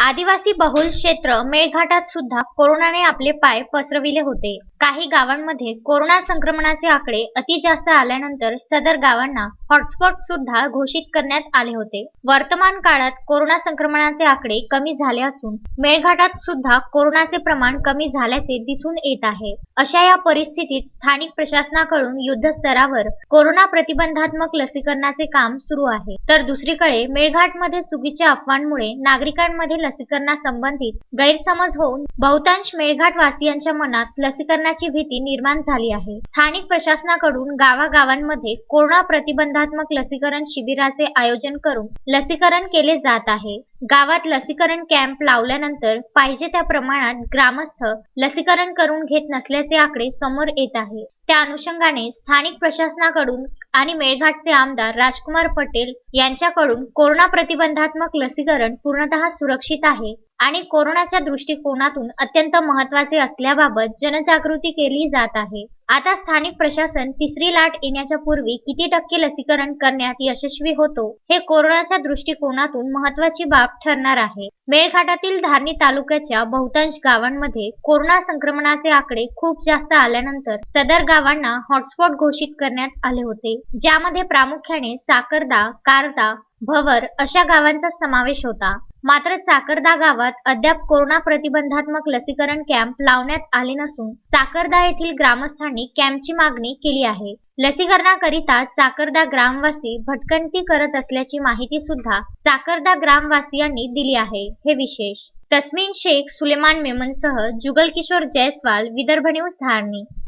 आदिवासी बहुल क्षेत्र मेळघाटात सुद्धा कोरोनाने आपले पाय पसरविले होते. काही गावांमध्ये कोरोना संक्रमणाचे आकडे अति जास्त आल्यानंतर सदर गावांना हॉटस्पॉट सुद्धा घोषित करण्यात आले होते. वर्तमान काळात कोरोना संक्रमणाचे आकडे कमी झाले असून मेळघाटात सुद्धा कोरोनाचे प्रमाण कमी झाल्याचे दिसून येत आहे. अशा या परिस्थितीत स्थानिक प्रशासनाकडून युद्धस्तरावर कोरोना प्रतिबंधात्मक लसीकरणाचे काम सुरू आहे. तर दुसरीकडे मेळघाटमध्ये चुकीच्या अफवांमुळे नागरिकांमध्ये लसीकरणासंबंधित गैरसमज होऊन बहुतांश मेळघाट वासियांच्या मनात संक्रमणाची भीती निर्माण झाली आहे. स्थानिक प्रशासनाकडून गावागावांमध्ये कोरोना प्रतिबंधात्मक लसीकरण शिबिराचे आयोजन करून लसीकरण केले जात आहे. गावात लसीकरण कॅम्प लावल्यानंतर पाहिजे त्या प्रमाणात ग्रामस्थ लसीकरण करून घेत नसल्याचे आकडे समोर येत आहे. त्या अनुषंगाने स्थानिक प्रशासनाकडून आणि मेळघाटचे आमदार राजकुमार पटेल यांच्याकडून कोरोना प्रतिबंधात्मक लसीकरण पूर्णतः सुरक्षित आहे. आणि कोरोनाच्या दृष्टिकोनातून अत्यंत महत्त्वाचे असल्याबाबत जनजागृती केली जात आहे. आता स्थानिक प्रशासन तिसरी लाट येण्याच्या पूर्वी किती टक्के लसीकरण करण्यात यशस्वी होतो हे कोरोनाच्या दृष्टिकोनातून महत्वाची बाब ठरणार आहे. मेळघाटातील धारणी तालुक्याच्या बहुतांश गावांमध्ये कोरोना संक्रमणाचे आकडे खूप जास्त आल्यानंतर सदर गावांना हॉटस्पॉट घोषित करण्यात आले होते ज्यामध्ये प्रामुख्याने चाकरदा कारदा भवर अशा गावांचा समावेश होता. मात्र चाकरदा गावात अद्याप कोरोना प्रतिबंधात्मक लसीकरण कॅम्प लावण्यात आले नसून चाकरदा येथील ग्रामस्थांनी कॅम्पची मागणी केली आहे. लसीकरणाकरिता चाकरदा ग्रामवासी भटकंती करत असल्याची माहिती सुद्धा चाकरदा ग्रामवासियांनी दिली आहे. हे विशेष तस्मिन शेख सुलेमान मेमनसह जुगल किशोर जयस्वाल विदर्भ न्यूज धारणी.